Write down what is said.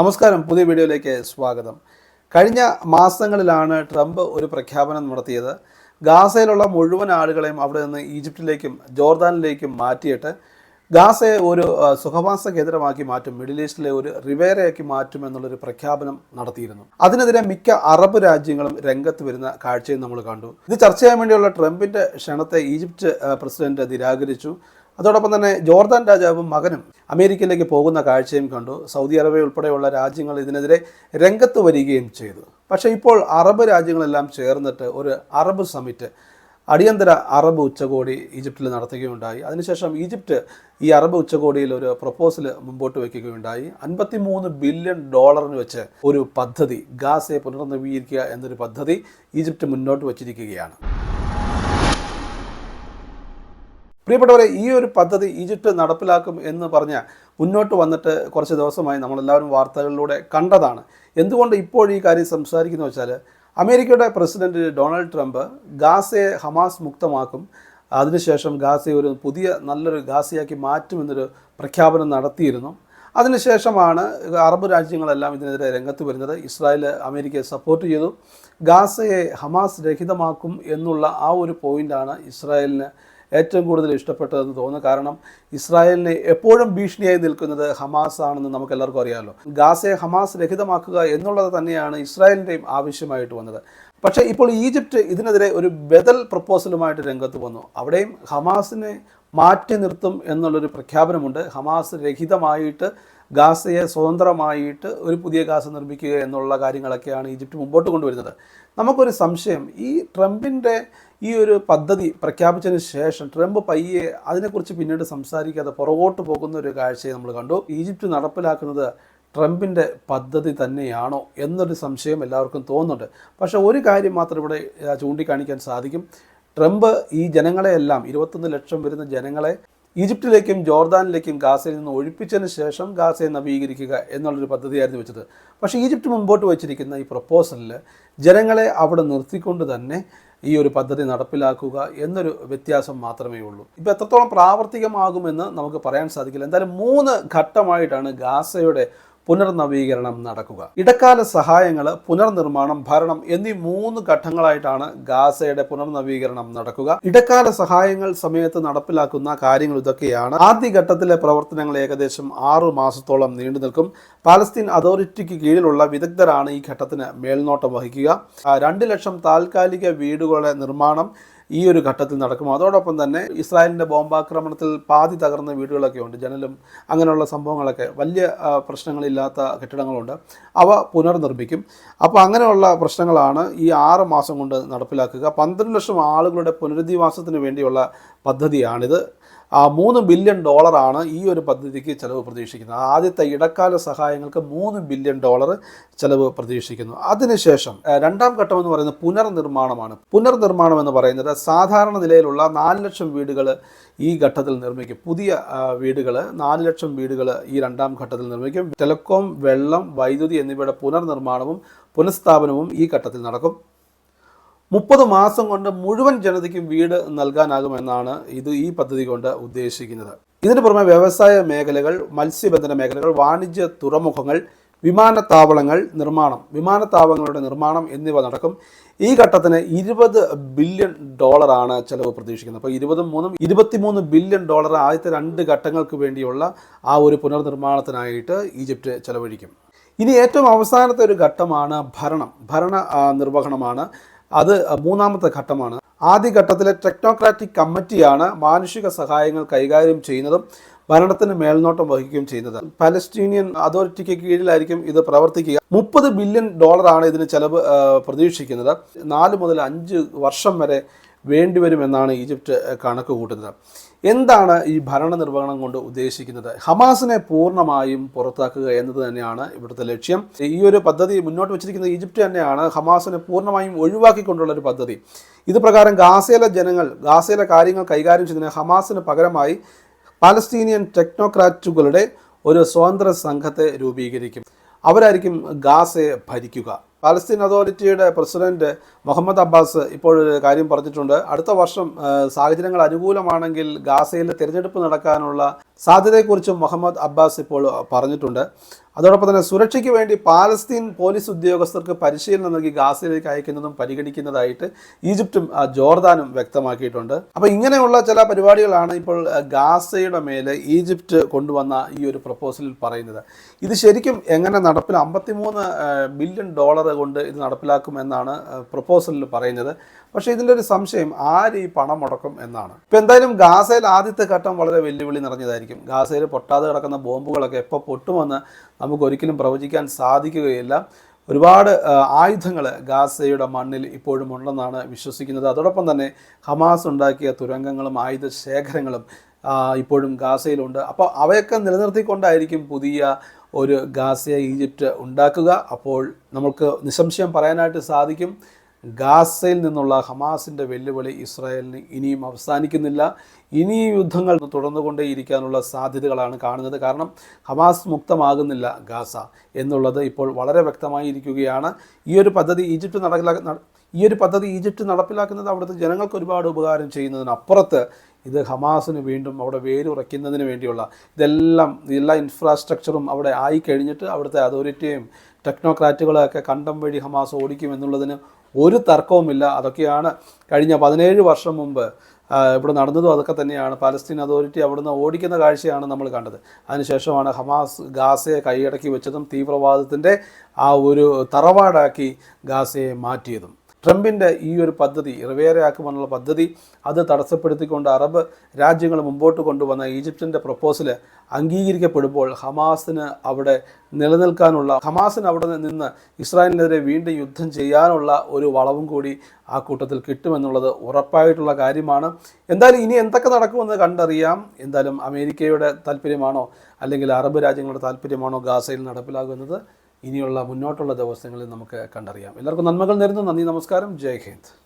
നമസ്കാരം. പുതിയ വീഡിയോയിലേക്ക് സ്വാഗതം. കഴിഞ്ഞ മാസങ്ങളിലാണ് ട്രംപ് ഒരു പ്രഖ്യാപനം നടത്തിയത്. ഗാസയിലുള്ള മുഴുവൻ ആളുകളെയും അവിടെ നിന്ന് ഈജിപ്തിലേക്കും ജോർദാനിലേക്കും മാറ്റിയിട്ട് ഗാസയെ ഒരു സുഖവാസ കേന്ദ്രമാക്കി മാറ്റും മിഡിൽ ഈസ്റ്റിലെ ഒരു റിവേറയാക്കി മാറ്റും എന്നുള്ളൊരു പ്രഖ്യാപനം നടത്തിയിരുന്നു. അതിനെതിരെ മിക്ക അറബ് രാജ്യങ്ങളും രംഗത്ത് വരുന്ന കാഴ്ചയും നമ്മൾ കണ്ടു. ഇത് ചർച്ച ചെയ്യാൻ വേണ്ടിയുള്ള ട്രംപിന്റെ ക്ഷണത്തെ ഈജിപ്റ്റ് പ്രസിഡന്റ് നിരാകരിച്ചു. അതോടൊപ്പം തന്നെ ജോർദാൻ രാജാവും മകനും അമേരിക്കയിലേക്ക് പോകുന്ന കാഴ്ചയും കണ്ടു. സൗദി അറേബ്യ ഉൾപ്പെടെയുള്ള രാജ്യങ്ങൾ ഇതിനെതിരെ രംഗത്ത് വരികയും ചെയ്തു. പക്ഷേ ഇപ്പോൾ അറബ് രാജ്യങ്ങളെല്ലാം ചേർന്നിട്ട് ഒരു അറബ് സമിറ്റ് അടിയന്തര അറബ് ഉച്ചകോടി ഈജിപ്തിൽ നടത്തുകയുണ്ടായി. അതിനുശേഷം ഈജിപ്റ്റ് ഈ അറബ് ഉച്ചകോടിയിൽ ഒരു പ്രപ്പോസൽ മുമ്പോട്ട് വയ്ക്കുകയുണ്ടായി. അൻപത്തി മൂന്ന് ബില്യൺ ഡോളറിന് വെച്ച് ഒരു പദ്ധതി ഗാസയെ പുനർനവീകരിക്കുക എന്നൊരു പദ്ധതി ഈജിപ്റ്റ് മുന്നോട്ട് വച്ചിരിക്കുകയാണ്. പ്രിയപ്പെട്ടവരെ ഈ ഒരു പദ്ധതി ഈജിപ്റ്റ് നടപ്പിലാക്കും എന്ന് പറഞ്ഞ മുന്നോട്ട് വന്നിട്ട് കുറച്ച് ദിവസമായി നമ്മളെല്ലാവരും വാർത്തകളിലൂടെ കണ്ടതാണ്. എന്തുകൊണ്ട് ഇപ്പോൾ ഈ കാര്യം സംസാരിക്കുന്നു വെച്ചാൽ അമേരിക്കയുടെ പ്രസിഡന്റ് ഡൊണാൾഡ് ട്രംപ് ഗാസയെ ഹമാസ് മുക്തമാക്കും. അതിനുശേഷം ഗാസയെ ഒരു പുതിയ നല്ലൊരു ഗാസയാക്കി മാറ്റുമെന്നൊരു പ്രഖ്യാപനം നടത്തിയിരുന്നു. അതിനുശേഷമാണ് അറബ് രാജ്യങ്ങളെല്ലാം ഇതിനെതിരെ രംഗത്ത് വരുന്നത്. ഇസ്രായേൽ അമേരിക്കയെ സപ്പോർട്ട് ചെയ്തു. ഗാസയെ ഹമാസ് രഹിതമാക്കും എന്നുള്ള ആ ഒരു പോയിന്റാണ് ഇസ്രായേലിന് ഏറ്റവും കൂടുതൽ ഇഷ്ടപ്പെട്ടതെന്ന് തോന്നുന്നു. കാരണം ഇസ്രായേലിനെ എപ്പോഴും ഭീഷണിയായി നിൽക്കുന്നത് ഹമാസ് ആണെന്ന് നമുക്ക് എല്ലാവർക്കും അറിയാമല്ലോ ഗാസയെ ഹമാസ് രഹിതമാക്കുക എന്നുള്ളത് തന്നെയാണ് ഇസ്രായേലിന്റെയും ആവശ്യമായിട്ട് വന്നത്. പക്ഷേ ഇപ്പോൾ ഈജിപ്റ്റ് ഇതിനെതിരെ ഒരു ബദൽ പ്രപ്പോസലുമായിട്ട് രംഗത്ത് വന്നു. അവിടെയും ഹമാസിനെ മാറ്റി നിർത്തും എന്നുള്ളൊരു പ്രഖ്യാപനമുണ്ട്. ഹമാസ് രഹിതമായിട്ട് ഗാസയെ സ്വതന്ത്രമായിട്ട് ഒരു പുതിയ ഗാസ നിർമ്മിക്കുക എന്നുള്ള കാര്യങ്ങളൊക്കെയാണ് ഈജിപ്റ്റ് മുമ്പോട്ട് കൊണ്ടുവരുന്നത്. നമുക്കൊരു സംശയം ഈ ട്രംപിന്റെ ഈ ഒരു പദ്ധതി പ്രഖ്യാപിച്ചതിന് ശേഷം ട്രംപ് പയ്യെ അതിനെക്കുറിച്ച് പിന്നീട് സംസാരിക്കാതെ പുറകോട്ട് പോകുന്ന ഒരു കാഴ്ചയെ നമ്മൾ കണ്ടു. ഈജിപ്റ്റ് നടപ്പിലാക്കുന്നത് ട്രംപിന്റെ പദ്ധതി തന്നെയാണോ എന്നൊരു സംശയം എല്ലാവർക്കും തോന്നുന്നുണ്ട്. പക്ഷേ ഒരു കാര്യം മാത്രം ഇവിടെ ചൂണ്ടിക്കാണിക്കാൻ സാധിക്കും. ട്രംപ് ഈ ജനങ്ങളെയെല്ലാം ഇരുപത്തൊന്ന് ലക്ഷം വരുന്ന ജനങ്ങളെ ഈജിപ്തിലേക്കും ജോർദാനിലേക്കും ഗാസയിൽ നിന്ന് ഒഴിപ്പിച്ചതിന് ശേഷം ഗാസയെ നവീകരിക്കുക എന്നുള്ളൊരു പദ്ധതിയായിരുന്നു വെച്ചത്. പക്ഷേ ഈജിപ്റ്റ് മുമ്പോട്ട് വച്ചിരിക്കുന്ന ഈ പ്രപ്പോസലിൽ ജനങ്ങളെ അവിടെ നിർത്തിക്കൊണ്ട് തന്നെ ഈ ഒരു പദ്ധതി നടപ്പിലാക്കുക എന്നൊരു വ്യത്യാസം മാത്രമേ ഉള്ളൂ. ഇപ്പോൾ എത്രത്തോളം പ്രാവർത്തികമാകുമെന്ന് നമുക്ക് പറയാൻ സാധിക്കില്ല. എന്തായാലും മൂന്ന് ഘട്ടമായിട്ടാണ് ഗാസയുടെ പുനർനവീകരണം നടക്കുക. ഇടക്കാല സഹായങ്ങൾ പുനർനിർമ്മാണം ഭരണം എന്നീ മൂന്ന് ഘട്ടങ്ങളായിട്ടാണ് ഗാസയുടെ പുനർനവീകരണം നടക്കുക. ഇടക്കാല സഹായങ്ങൾ സമയത്ത് നടപ്പിലാക്കുന്ന കാര്യങ്ങൾ ഇതൊക്കെയാണ്. ആദ്യഘട്ടത്തിലെ പ്രവർത്തനങ്ങൾ ഏകദേശം ആറു മാസത്തോളം നീണ്ടു നിൽക്കും. പാലസ്തീൻ അതോറിറ്റിക്ക് കീഴിലുള്ള വിദഗ്ധരാണ് ഈ ഘട്ടത്തിന് മേൽനോട്ടം വഹിക്കുക. രണ്ട് ലക്ഷം താൽക്കാലിക വീടുകളുടെ നിർമ്മാണം ഈ ഒരു ഘട്ടത്തിൽ നടക്കും അതോടൊപ്പം തന്നെ ഇസ്രായേലിന്റെ ബോംബാക്രമണത്തിൽ പാതി തകർന്ന വീടുകളൊക്കെ ഉണ്ട്. ജനലും അങ്ങനെയുള്ള സംഭവങ്ങളൊക്കെ വലിയ പ്രശ്നങ്ങളില്ലാത്ത കെട്ടിടങ്ങളുണ്ട്. അവ പുനർനിർമ്മിക്കും. അപ്പോൾ അങ്ങനെയുള്ള പ്രശ്നങ്ങളാണ് ഈ ആറ് മാസം കൊണ്ട് നടപ്പിലാക്കുക. പന്ത്രണ്ട് ലക്ഷം ആളുകളുടെ പുനരധിവാസത്തിന് വേണ്ടിയുള്ള പദ്ധതിയാണിത്. മൂന്ന് ബില്യൺ ഡോളറാണ് ഈ ഒരു പദ്ധതിക്ക് ചിലവ് പ്രതീക്ഷിക്കുന്നത്. ആദ്യത്തെ ഇടക്കാല സഹായങ്ങൾക്ക് മൂന്ന് ബില്യൺ ഡോളർ ചിലവ് പ്രതീക്ഷിക്കുന്നു. അതിനുശേഷം രണ്ടാം ഘട്ടം എന്ന് പറയുന്നത് പുനർനിർമ്മാണമാണ്. പുനർനിർമ്മാണം എന്ന് പറയുന്നത് സാധാരണ നിലയിലുള്ള നാല് ലക്ഷം വീടുകൾ ഈ ഘട്ടത്തിൽ നിർമ്മിക്കും. പുതിയ വീടുകൾ നാല് ലക്ഷം വീടുകൾ ഈ രണ്ടാം ഘട്ടത്തിൽ നിർമ്മിക്കും. ടെലികോം വെള്ളം വൈദ്യുതി എന്നിവയുടെ പുനർനിർമ്മാണവും പുനഃസ്ഥാപനവും ഈ ഘട്ടത്തിൽ നടക്കും. മുപ്പത് മാസം കൊണ്ട് മുഴുവൻ ജനതയ്ക്കും വീട് നൽകാനാകുമെന്നാണ് ഇത് ഈ പദ്ധതി കൊണ്ട് ഉദ്ദേശിക്കുന്നത്. ഇതിനു പുറമെ വ്യവസായ മേഖലകൾ മത്സ്യബന്ധന മേഖലകൾ വാണിജ്യ തുറമുഖങ്ങൾ വിമാനത്താവളങ്ങൾ നിർമ്മാണം വിമാനത്താവളങ്ങളുടെ നിർമ്മാണം എന്നിവ നടക്കും. ഈ ഘട്ടത്തിന് ഇരുപത് ബില്യൺ ഡോളറാണ് ചെലവ് പ്രതീക്ഷിക്കുന്നത്. അപ്പോൾ ഇരുപതും മൂന്നും ഇരുപത്തിമൂന്ന് ബില്യൺ ഡോളർ ആദ്യത്തെ രണ്ട് ഘട്ടങ്ങൾക്ക് വേണ്ടിയുള്ള ആ ഒരു പുനർനിർമ്മാണത്തിനായിട്ട് ഈജിപ്റ്റ് ചെലവഴിക്കും. ഇനി ഏറ്റവും അവസാനത്തെ ഒരു ഘട്ടമാണ് ഭരണം. ഭരണ നിർവഹണമാണ്. അത് മൂന്നാമത്തെ ഘട്ടമാണ്. ആദ്യ ഘട്ടത്തിലെ ടെക്നോക്രാറ്റിക് കമ്മിറ്റിയാണ് മാനുഷിക സഹായങ്ങൾ കൈകാര്യം ചെയ്യുന്നതും ഭരണത്തിന് മേൽനോട്ടം വഹിക്കുകയും ചെയ്യുന്നത് പലസ്റ്റീനിയൻ അതോറിറ്റിക്ക് കീഴിലായിരിക്കും ഇത് പ്രവർത്തിക്കുക. മുപ്പത് ബില്യൺ ഡോളറാണ് ഇതിന് ചെലവ് പ്രതീക്ഷിക്കുന്നത്. നാല് മുതൽ അഞ്ച് വർഷം വരെ വേണ്ടിവരുമെന്നാണ് ഈജിപ്റ്റ് കണക്ക് കൂട്ടുന്നത് എന്താണ് ഈ ഭരണ നിർവഹണം കൊണ്ട് ഉദ്ദേശിക്കുന്നത്? ഹമാസിനെ പൂർണമായും പുറത്താക്കുക എന്നത് തന്നെയാണ് ഇവിടുത്തെ ലക്ഷ്യം. ഈ ഒരു പദ്ധതി മുന്നോട്ട് വെച്ചിരിക്കുന്നത് ഈജിപ്റ്റ് തന്നെയാണ്. ഹമാസിനെ പൂർണമായും ഒഴിവാക്കിക്കൊണ്ടുള്ള ഒരു പദ്ധതി. ഇത് പ്രകാരം ഗാസയിലെ ജനങ്ങൾ ഗാസയിലെ കാര്യങ്ങൾ കൈകാര്യം ചെയ്യുന്നതിന് ഹമാസിന് പകരമായി പാലസ്തീനിയൻ ടെക്നോക്രാറ്റുകളുടെ ഒരു സ്വതന്ത്ര സംഘത്തെ രൂപീകരിക്കും. അവരായിരിക്കും ഗാസയെ ഭരിക്കുക. പാലസ്തീൻ അതോറിറ്റിയുടെ പ്രസിഡന്റ് മുഹമ്മദ് അബ്ബാസ് ഇപ്പോൾ ഒരു കാര്യം പറഞ്ഞിട്ടുണ്ട്. അടുത്ത വർഷം സാഹചര്യങ്ങൾ അനുകൂലമാണെങ്കിൽ ഗാസയിൽ തിരഞ്ഞെടുപ്പ് നടക്കാനുള്ള സാധ്യതയെക്കുറിച്ചും മുഹമ്മദ് അബ്ബാസ് ഇപ്പോൾ പറഞ്ഞിട്ടുണ്ട്. അതോടൊപ്പം തന്നെ സുരക്ഷയ്ക്ക് വേണ്ടി പാലസ്തീൻ പോലീസ് ഉദ്യോഗസ്ഥർക്ക് പരിശീലനം നൽകി ഗാസയിലേക്ക് അയക്കുന്നതും പരിഗണിക്കുന്നതായിട്ട് ഈജിപ്തും ജോർദാനും വ്യക്തമാക്കിയിട്ടുണ്ട്. അപ്പോൾ ഇങ്ങനെയുള്ള ചില പരിപാടികളാണ് ഇപ്പോൾ ഗാസയുടെ മേലെ ഈജിപ്റ്റ് കൊണ്ടുവന്ന ഈ ഒരു പ്രപ്പോസലിൽ പറയുന്നത്. ഇത് ശരിക്കും എങ്ങനെ നടപ്പിൽ അമ്പത്തിമൂന്ന് ബില്യൺ ഡോളർ കൊണ്ട് ഇത് നടപ്പിലാക്കുമെന്നാണ് പ്രപ്പോസലിൽ പറയുന്നത്. പക്ഷേ ഇതിന്റെ ഒരു സംശയം ആര് ഈ പണം മുടക്കും എന്നാണ്. ഇപ്പം എന്തായാലും ഗാസയിൽ ആദ്യത്തെ ഘട്ടം വളരെ വെല്ലുവിളി നിറഞ്ഞതായിരിക്കും. ഗാസയിൽ പൊട്ടാതെ കിടക്കുന്ന ബോംബുകളൊക്കെ എപ്പോൾ പൊട്ടുമെന്ന് നമുക്ക് ഒരിക്കലും പ്രവചിക്കാൻ സാധിക്കുകയില്ല. ഒരുപാട് ആയുധങ്ങൾ ഗാസയുടെ മണ്ണിൽ ഇപ്പോഴും ഉണ്ടെന്നാണ് വിശ്വസിക്കുന്നത്. അതോടൊപ്പം തന്നെ ഹമാസ് ഉണ്ടാക്കിയ തുരങ്കങ്ങളും ആയുധ ശേഖരങ്ങളും ഇപ്പോഴും ഗാസയിലുണ്ട്. അപ്പോൾ അവയൊക്കെ നിലനിർത്തിക്കൊണ്ടായിരിക്കും പുതിയ ഒരു ഗാസയെ ഈജിപ്റ്റ് ഉണ്ടാക്കുക. അപ്പോൾ നമുക്ക് നിസ്സംശയം പറയാനായിട്ട് സാധിക്കും. ഗാസയിൽ നിന്നുള്ള ഹമാസിന്റെ വെല്ലുവിളി ഇസ്രായേലിന് ഇനിയും അവസാനിക്കുന്നില്ല. ഇനി യുദ്ധങ്ങൾ തുടർന്നുകൊണ്ടേയിരിക്കാനുള്ള സാധ്യതകളാണ് കാണുന്നത്. കാരണം ഹമാസ് മുക്തമാകുന്നില്ല ഗാസ എന്നുള്ളത് ഇപ്പോൾ വളരെ വ്യക്തമായിരിക്കുകയാണ്. ഈ ഒരു പദ്ധതി ഈജിപ്റ്റ് നടപ്പിലാക്കുന്ന ഈ ഒരു പദ്ധതി ഈജിപ്റ്റ് നടപ്പിലാക്കുന്നത് അവിടുത്തെ ജനങ്ങൾക്ക് ഒരുപാട് ഉപകാരം ചെയ്യുന്നതിനപ്പുറത്ത് ഇത് ഹമാസിന് വീണ്ടും അവിടെ വേരുറയ്ക്കുന്നതിന് വേണ്ടിയുള്ള ഇതെല്ലാം എല്ലാ ഇൻഫ്രാസ്ട്രക്ചറും അവിടെ ആയി കഴിഞ്ഞിട്ട് അവിടുത്തെ അതോറിറ്റിയും ടെക്നോക്രാറ്റുകളെയൊക്കെ കണ്ടം വഴി ഹമാസ് ഓടിക്കും എന്നുള്ളതിന് ഒരു തർക്കവുമില്ല. അതൊക്കെയാണ് കഴിഞ്ഞ പതിനേഴ് വർഷം മുമ്പ് ഇവിടെ നടന്നതും അതൊക്കെ തന്നെയാണ്. പാലസ്തീൻ അതോറിറ്റി അവിടുന്ന് ഓടിക്കുന്ന കാഴ്ചയാണ് നമ്മൾ കണ്ടത്. അതിനുശേഷമാണ് ഹമാസ് ഗാസയെ കൈയടക്കി വെച്ചതും തീവ്രവാദത്തിന്റെ ആ ഒരു തറവാടാക്കി ഗാസയെ മാറ്റിയതും. ട്രംപിന്റെ ഈ ഒരു പദ്ധതി റിവേറയാക്കുമെന്നുള്ള പദ്ധതി അത് തടസ്സപ്പെടുത്തിക്കൊണ്ട് അറബ് രാജ്യങ്ങൾ മുമ്പോട്ട് കൊണ്ടുവന്ന ഈജിപ്തിന്റെ പ്രപ്പോസൽ അംഗീകരിക്കപ്പെടുമ്പോൾ ഹമാസിന് അവിടെ നിലനിൽക്കാനുള്ള ഹമാസിന് അവിടെ നിന്ന് ഇസ്രായേലിനെതിരെ വീണ്ടും യുദ്ധം ചെയ്യാനുള്ള ഒരു വളവും കൂടി ആ കൂട്ടത്തിൽ കിട്ടുമെന്നുള്ളത് ഉറപ്പായിട്ടുള്ള കാര്യമാണ്. എന്തായാലും ഇനി എന്തൊക്കെ നടക്കുമെന്ന് കണ്ടറിയാം. എന്തായാലും അമേരിക്കയുടെ താല്പര്യമാണോ അല്ലെങ്കിൽ അറബ് രാജ്യങ്ങളുടെ താല്പര്യമാണോ ഗാസയിൽ നടപ്പിലാകുന്നത്? ഇനിയുള്ള മുന്നോട്ടുള്ള ദിവസങ്ങളിൽ നമുക്ക് കണ്ടറിയാം. എല്ലാവർക്കും നന്മകൾ നേരുന്നു. നന്ദി നമസ്കാരം. ജയ് ഹിന്ദ്.